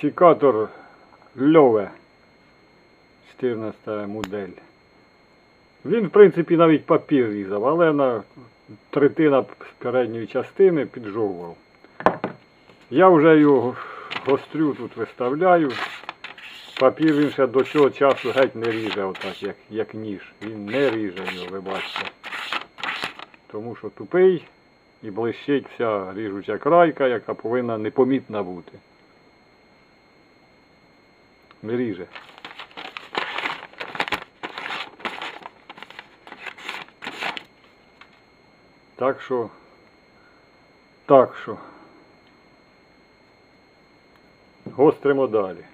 Сікатор Льове 14 модель. Він, в принципі, навіть папір різав, але на третина передньої частини піджовував. Я вже його гострю тут виставляю. Папір він ще до цього часу геть не ріже, отак, як, як ніж. Він не ріже його, ви бачите. Тому що тупий і блищить вся ріжуча крайка, яка повинна непомітна бути. Не ріже. Так що, так що, гостримо далі.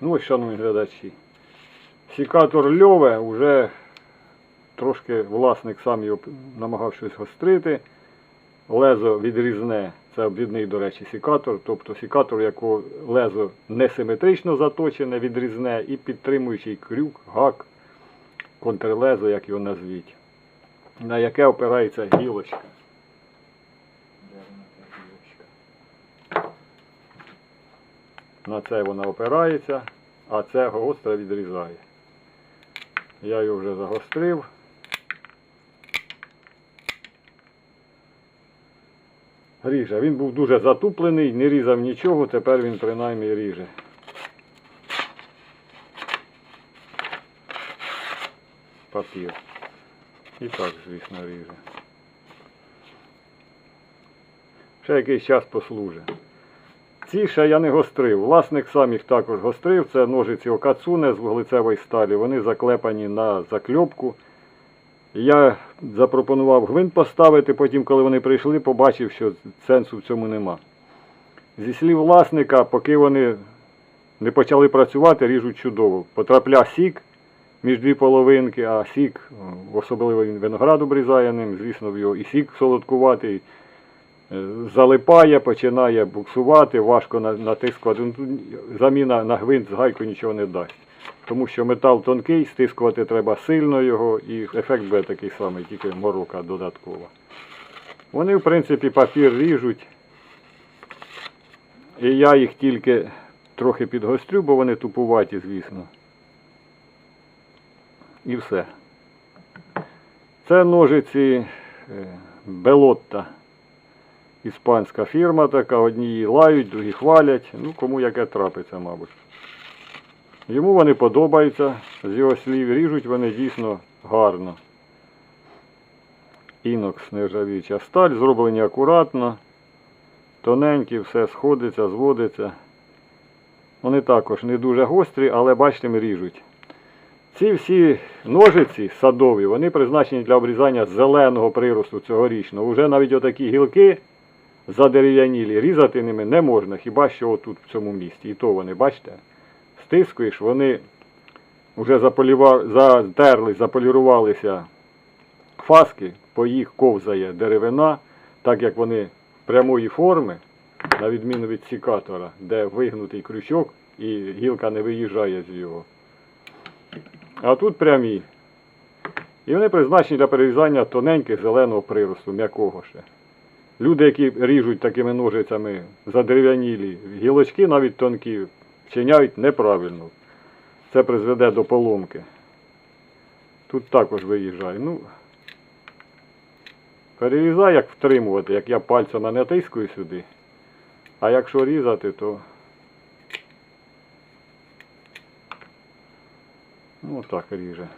Ну ось, шановні глядачі, сікатор Льове вже трошки власник сам його намагав щось гострити. Лезо відрізне, це обвідний, до речі, сікатор, тобто сікатор, якого лезо несиметрично заточене, відрізне і підтримуючий крюк, гак, контрлезо, як його назвіть, на яке опирається гілочка. На це вона опирається, а це гостре відрізає. Я його вже загострив. Ріже. Він був дуже затуплений, не різав нічого, тепер він принаймні ріже. Папір. І так, звісно, ріже. Ще якийсь час послужить. Ці ще я не гострив. Власник сам їх також гострив. Це ножиці Окацуне з вуглецевої сталі. Вони заклепані на закльопку. Я запропонував гвинт поставити, потім, коли вони прийшли, побачив, що сенсу в цьому нема. Зі слів власника, поки вони не почали працювати, ріжуть чудово. Потрапля сік між дві половинки, а сік, особливо він виноград обрізає ним, звісно, в його і сік солодкуватий, е, залипає, починає буксувати, важко на- натискувати. Ну, Заміна на гвинт з гайкою нічого не дасть. Тому що метал тонкий, стискувати треба сильно його, і ефект буде такий самий, тільки морока додаткова. Вони, в принципі, папір ріжуть. І я їх тільки трохи підгострю, бо вони тупуваті, звісно. І все. Це ножиці е, Белотта. Іспанська фірма така, одні її лають, другі хвалять. Ну, кому яке трапиться, мабуть. Йому вони подобаються, з його слів ріжуть вони дійсно гарно. Інокс нержавіюча сталь, зроблені акуратно, тоненькі, все сходиться, зводиться. Вони також не дуже гострі, але бачите, ми ріжуть. Ці всі ножиці садові, вони призначені для обрізання зеленого приросту цьогорічного. Уже навіть отакі гілки задерев'янілі, різати ними не можна, хіба що отут в цьому місці. І то вони, бачите, стискуєш, вони вже затерли, заполірувалися фаски, по їх ковзає деревина, так як вони прямої форми, на відміну від сікатора, де вигнутий крючок і гілка не виїжджає з його. А тут прямі. І вони призначені для перерізання тоненьких зеленого приросту, м'якого ще. Люди, які ріжуть такими ножицями задерев'янілі гілочки, навіть тонкі, вчиняють неправильно. Це призведе до поломки. Тут також виїжджає. Ну, перерізай, як втримувати, як я пальцем не натискую сюди. А якщо різати, то ну так ріже.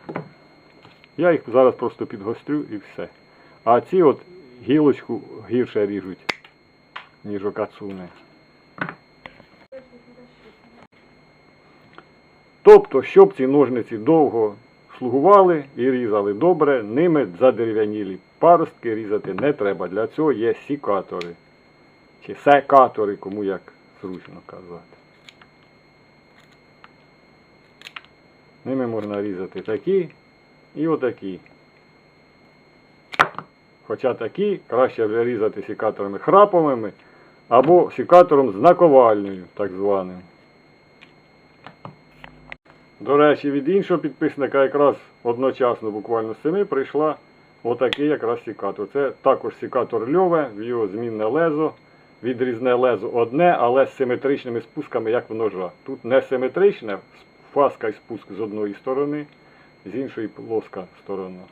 Я їх зараз просто підгострю і все. А ці от гілочку гірше ріжуть, ніж окацуни. Тобто, щоб ці ножниці довго слугували і різали добре, ними задерев'янілі паростки різати не треба. Для цього є сікатори. Чи секатори, кому як зручно казати. Ними можна різати такі і отакі. Хоча такі краще вже різати сікаторами храповими або сікатором з наковальнею, так званим. До речі, від іншого підписника якраз одночасно, буквально з цими, прийшла отакий якраз сікатор. Це також сікатор Льове, в його змінне лезо. відрізне лезо одне, але з симетричними спусками, як в ножа. Тут не симетричне, фаска і спуск з одної сторони, з іншої плоска сторона.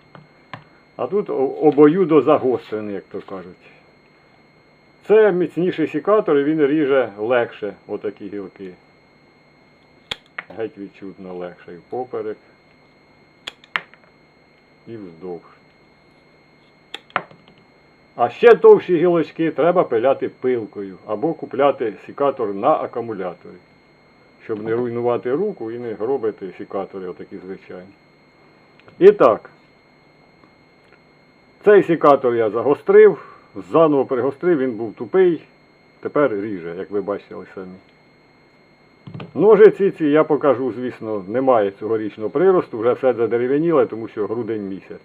А тут обоюдо загострений, як то кажуть. Це міцніший секатор, і він ріже легше отакі гілки. Геть відчутно легше і впоперек, і вздовж. А ще товщі гілочки треба пиляти пилкою або купляти секатор на акумуляторі, щоб не руйнувати руку і не гробити секатори отакі звичайні. І так, цей секатор я загострив, заново пригострив, він був тупий, тепер ріже, як ви бачили самі. Ножиці ці я покажу, звісно, немає цьогорічного приросту, вже все задерев'яніле, тому що грудень місяць.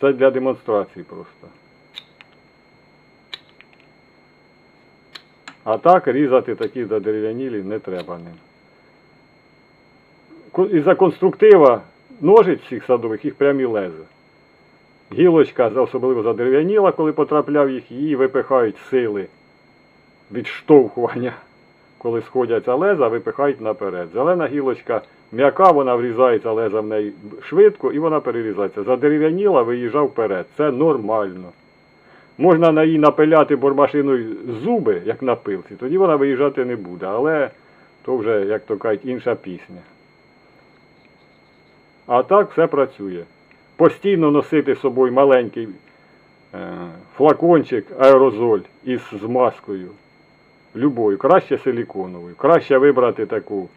Це для демонстрації просто. А так різати такі задерев'янілі не треба ним. Із-за конструктива ножиць всіх садових їх прямі леза. Гілочка особливо задерев'яніла, коли потрапляв їх, її випихають сили відштовхування. Коли сходяться леза, випихають наперед. Зелена гілочка м'яка, вона врізається леза в неї швидко і вона перерізається. Задерев'яніла, виїжджав вперед. Це нормально. Можна на її напиляти бормашиною зуби, як на пилці, тоді вона виїжджати не буде. Але то вже, як то кажуть, інша пісня. А так все працює. Постійно носити з собою маленький е, флакончик аерозоль із змазкою. Любою, краще силіконовою. Краще вибрати таку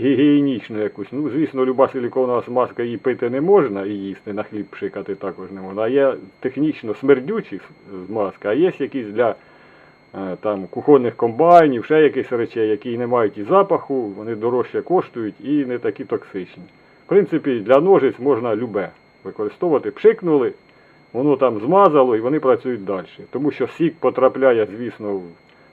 гігієнічну якусь. Ну, звісно, люба силіконова смазка її пити не можна і їсти, на хліб пшикати також не можна. А є технічно смердючі с- змазки, а є якісь для е, там, кухонних комбайнів, ще якісь речей, які не мають і запаху, вони дорожче коштують і не такі токсичні. В принципі, для ножиць можна любе використовувати. Пшикнули, воно там змазало і вони працюють далі. Тому що сік потрапляє, звісно, в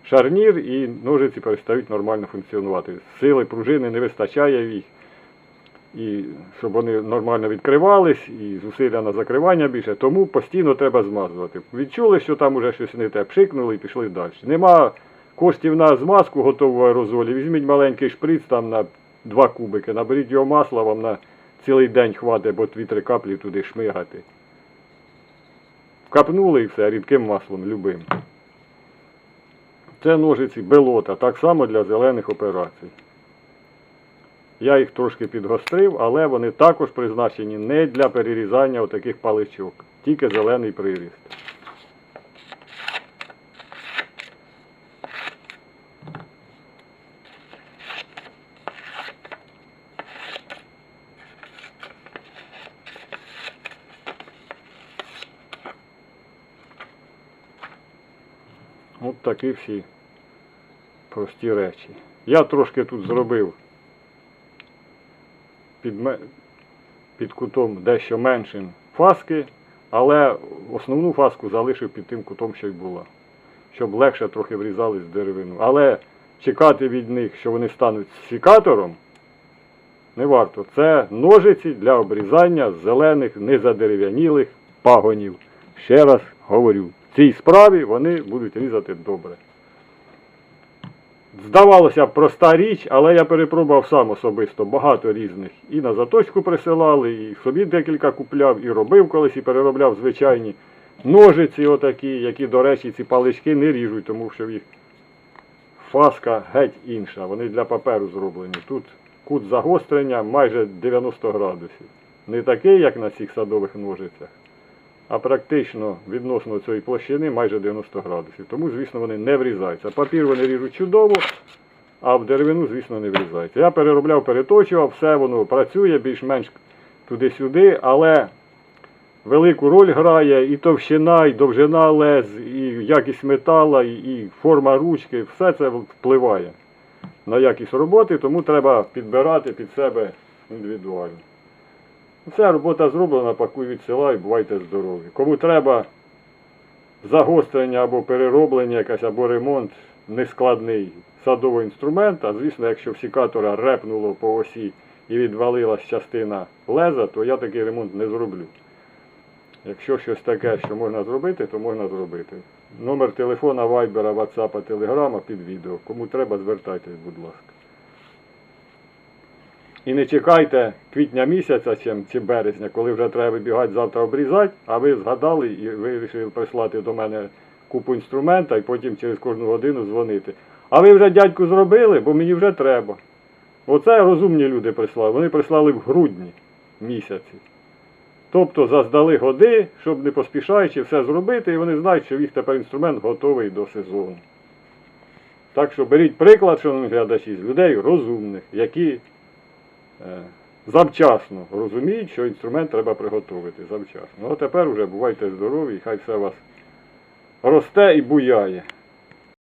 шарнір і ножиці перестають нормально функціонувати. Сили пружини не вистачає їх. І щоб вони нормально відкривались, і зусилля на закривання більше, тому постійно треба змазувати. Відчули, що там уже щось не те, пшикнули і пішли далі. Нема коштів на змазку готову в аерозолі. Візьміть маленький шприц там на 2 кубики, наберіть його масла, вам на цілий день хватить, бо 2-3 каплі туди шмигати. Вкапнули і все, рідким маслом, любим. Це ножиці белота, так само для зелених операцій. Я їх трошки підгострив, але вони також призначені не для перерізання отаких паличок, тільки зелений приріст. От такі всі прості речі. Я трошки тут зробив під, під кутом дещо меншим фаски, але основну фаску залишив під тим кутом, що й була. Щоб легше трохи врізались в деревину. Але чекати від них, що вони стануть секатором, не варто. Це ножиці для обрізання зелених, незадерев'янілих пагонів. Ще раз говорю, цій справі вони будуть різати добре. Здавалося б, проста річ, але я перепробував сам особисто багато різних. І на заточку присилали, і собі декілька купляв, і робив колись, і переробляв звичайні ножиці отакі, які, до речі, ці палички не ріжуть, тому що їх фаска геть інша. Вони для паперу зроблені. Тут кут загострення майже 90 градусів. Не такий, як на цих садових ножицях, а практично відносно цієї площини майже 90 градусів. Тому, звісно, вони не врізаються. Папір вони ріжуть чудово, а в деревину, звісно, не врізаються. Я переробляв, переточував, все воно працює більш-менш туди-сюди, але велику роль грає і товщина, і довжина лез, і якість метала, і, форма ручки, все це впливає на якість роботи, тому треба підбирати під себе індивідуально. Вся робота зроблена, пакуй від села і бувайте здорові. Кому треба загострення або перероблення якась, або ремонт нескладний садовий інструмент, а звісно, якщо в сікатора репнуло по осі і відвалилась частина леза, то я такий ремонт не зроблю. Якщо щось таке, що можна зробити, то можна зробити. Номер телефона, вайбера, ватсапа, телеграма під відео. Кому треба, звертайтесь, будь ласка. І не чекайте квітня місяця чи, березня, коли вже треба вибігати завтра обрізати, а ви згадали і вирішили прислати до мене купу інструмента і потім через кожну годину дзвонити. А ви вже дядьку зробили, бо мені вже треба. Оце розумні люди прислали. Вони прислали в грудні місяці. Тобто заздали годи, щоб не поспішаючи все зробити, і вони знають, що їх тепер інструмент готовий до сезону. Так що беріть приклад, шановні глядачі, з людей розумних, які завчасно розуміють, що інструмент треба приготувати завчасно. Ну а тепер уже бувайте здорові, і хай все у вас росте і буяє.